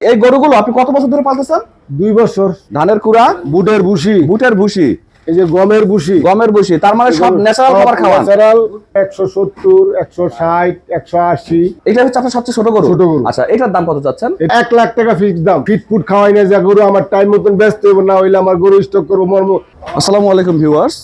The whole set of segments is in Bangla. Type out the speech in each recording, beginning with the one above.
এই গরুগুলো আপনি কত বছর ধরে পালতেছেন? দুই বছর। ধানের কুড়া? বুটের ভুসি। বুটের ভুসি। এই যে গমের ভুসি। গমের ভুসি। তার মানে সব ন্যাচারাল খাবার খাওয়ান। ন্যাচারাল একশো সত্তর একশো ষাট একশো আশি। এটা হচ্ছে আপনার সবচেয়ে ছোট গরু? ছোট গরু। আচ্ছা এটার দাম কত যাচ্ছেন এক লাখ টাকা ফিক্স দাম। ফিট ফুট খাওয়াই না যা গরু আমার টাইম মতন ব্যস্ত হইব না হইলে আমার গরু স্টক করব মর্ম আসসালামু আলাইকুম ভিউয়ার্স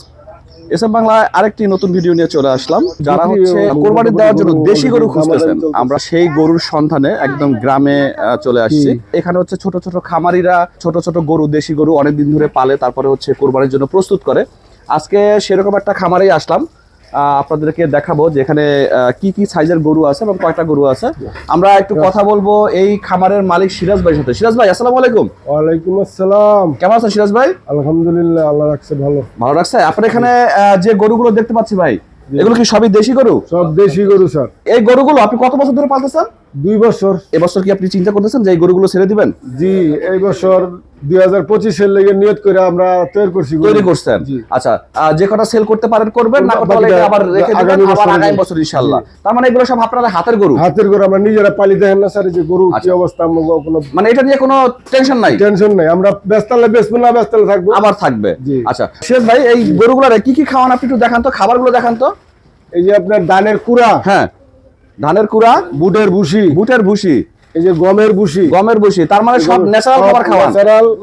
এসএম বাংলায় আরেকটি নতুন ভিডিও নিয়ে চলে আসলাম। যারা হচ্ছে কোরবানি দেওয়ার জন্য দেশি গরু খুঁজতেছেন আমরা সেই গরুর সন্ধানে একদম গ্রামে চলে আসছি। এখানে হচ্ছে ছোট ছোট খামারিরা ছোট ছোট গরু দেশি গরু অনেকদিন ধরে পালে তারপরে হচ্ছে কোরবানির জন্য প্রস্তুত করে। আজকে সেরকম একটা খামারেই আসলাম। আপনাদেরকে দেখাবো যে এখানে কি কি সাইজের গরু আছে এবং কয়টা গরু আছে। আমরা একটু কথা বলব এই খামারের মালিক সিরাজ ভাইয়ের সাথে। সিরাজ ভাই আসসালামু আলাইকুম। ওয়ালাইকুম আসসালাম। কেমন আছেন সিরাজ ভাই? আলহামদুলিল্লাহ আল্লাহ রাখছে ভালো। ভালো রাখছে। আপনার এখানে যে গরুগুলো দেখতে পাচ্ছি ভাই এগুলো কি সবই দেশি গরু? সব দেশি গরু স্যার। এই গরুগুলো আপনি কত বছর ধরে পালতেছেন? দুই বছর। এবছর কি আপনি চিন্তা করতেছেন যে এই গরুগুলো ছেড়ে দিবেন? জি এই বছর দুই হাজার পঁচিশের লেগে নিয়ত করে আমরা তৈরি করছি গরু। তৈরি করছেন। আচ্ছা যে কটা সেল করতে পারেন করবেন না করতে আবার রেখে দিবেন আবার আগামী বছর ইনশাআল্লাহ। তার মানে এগুলো সব আপনার হাতের গরু? হাতের গরু আমরা নিজেরা পালি দেখেন না স্যার যে গরু কি আচ্ছা। অবস্থা আমরা কোনো মানে এটা নিয়ে কোনো টেনশন নাই? টেনশন নাই আমরা ব্যস্তালে বেসবো না ব্যস্তালে থাকব। আবার থাকবে। আচ্ছা শেষ ভাই এই গরুগুলো কি কি খাওয়ান? আপনি একটু দেখান তো খাবারগুলো দেখান তো। এই যে আপনার ধানের কুড়া। হ্যাঁ। ধানের কুড়া বুটের ভুসি। বুটের ভুসি এই যে গমের ভুসি। গমের ভুসি তার মানে সব ন্যাচারাল খাবার খাওয়ান ন্যাচারাল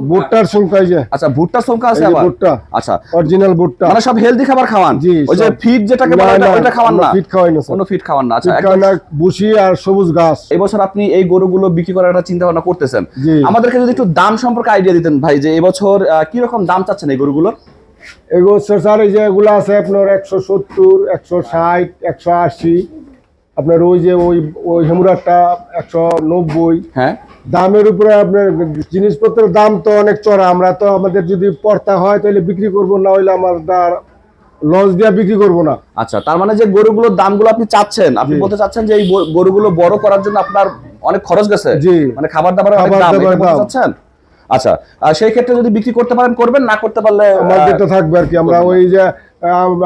ভুট্টার যে। আচ্ছা ভুট্টার সংখ্যা আছে আবার? ভুট্টা। আচ্ছা। অরিজিনাল ভুট্টা। মানে সব হেলদি খাবার খাওয়ান? জি, ওই যে যেটাকে বলে না, ওটা- খাওয়ান না। ফিট খাওয়াই না কোনো ফিড খাওয়ান না। আচ্ছা ফিট একদম- ভুসি আর সবুজ ঘাস। এবছর আপনি এই গরুগুলো বিক্রি করার একটা চিন্তা ভাবনা করতেছেন আমাদেরকে যদি একটু দাম সম্পর্কে আইডিয়া দিতেন ভাই যে এবছর কি রকম দাম চাচ্ছেন এই গরুগুলো? এগুলো স্যার এই যে এগুলো আছে আপনার একশো সত্তর একশো ষাট একশো আশি। আপনার ওই যে ওই ওই হেমুরারটা একশো নব্বই। হ্যাঁ। দামের উপরে আপনার জিনিসপত্রের দাম তো অনেক চড়া। আমরা তো আমাদের যদি পড়তা হয় তাহলে বিক্রি করব না হইলে আমার লস দিয়ে বিক্রি করব না। আচ্ছা তার মানে যে গরুগুলোর দামগুলো আপনি চাচ্ছেন আপনি। বলতে চাচ্ছেন যে এই গরুগুলো বড় করার জন্য আপনার অনেক খরচ গেছে। জি। মানে খাবার দাবার অনেক দাম বলতে চাচ্ছেন? আচ্ছা আর সেই ক্ষেত্রে যদি বিক্রি করতে পারেন করবেন না করতে পারলে আহ, থাকবে আর কি। আমরা ওই যে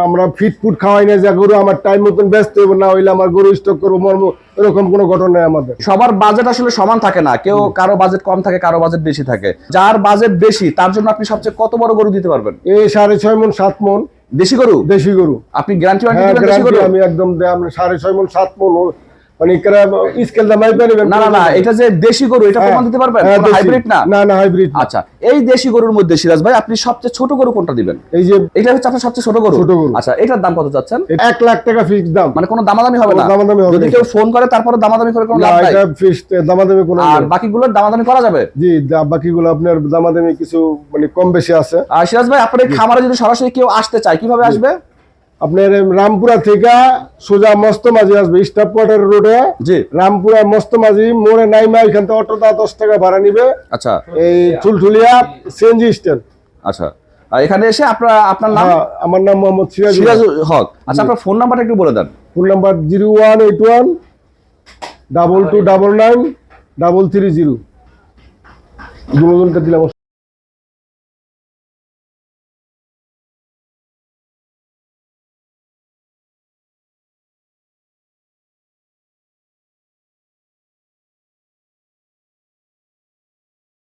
আমরা ফিট ফুট খাওয়াই না যে গরু আমার টাইম মতন ব্যস্ত হইব না হইলে আমার গরু স্টক করব মর্ম এরকম কোনো ঘটনা নেই আমাদের। সবার বাজেট আসলে সমান থাকে না কেউ কারও বাজেট কম থাকে কারও বাজেট বেশি থাকে। যার বাজেট বেশি তার জন্য আপনি সবচেয়ে কত বড় গরু দিতে পারবেন? এই সাড়ে ছয় মন সাত মন। দেশি গরু? দেশি গরু। আপনি গ্যারান্টি দেশি গরু? আমি একদম সাড়ে ছয় মন সাত মন মানে না না না এটা যে দেশি গরু এটা প্রমাণ দিতে পারবেন? হ্যাঁ, হাইব্রিড না? না না হাইব্রিড আচ্ছা এই দেশি গরুর মধ্যে সিরাজ ভাই আপনি সবচেয়ে ছোট গরু কোনটা দিবেন? এই যে এটা হচ্ছে আপনার সবচেয়ে ছোট গরু? ছোট গরু। আচ্ছা এটার দাম কত যাচ্ছেন এক লাখ টাকা ফিক্স দাম। মানে কোনো দামাদামি হবে না? দামাদামি হবে যদি কেউ ফোন করে তারপরে দামাদামি করে কোনো লাভ নাই? এটা ফিক্স দামাদামি কোনো আর নেই। বাকিগুলোর দামাদামি করা যাবে? জি বাকিগুলো আপনার দামাদামি কিছু মানে কম বেশি আছে। আর সিরাজ ভাই আপনার খামারে যদি সরাসরি কেউ আসতে চায় কীভাবে আসবে? আপনার রামপুরা থেকে সোজা মস্তমাঝি আসবে স্টাফ কোয়ার্টার রোডে। জি। রামপুরা মস্তমাঝি মোড়ে নাইমা এখান থেকে অটো দা দশ টাকা ভাড়া নিবে। আচ্ছা। এই চুলঠুলিয়া সিএনজি স্ট্যান্ড। আচ্ছা। আর এখানে এসে আপনার আপনার নাম? হ্যাঁ আমার নাম মোহাম্মদ সিরাজ হক। আচ্ছা আপনার ফোন নাম্বারটা একটু বলে দেন। Phone number zero one eight one double two double nine double three zero. দিলাম।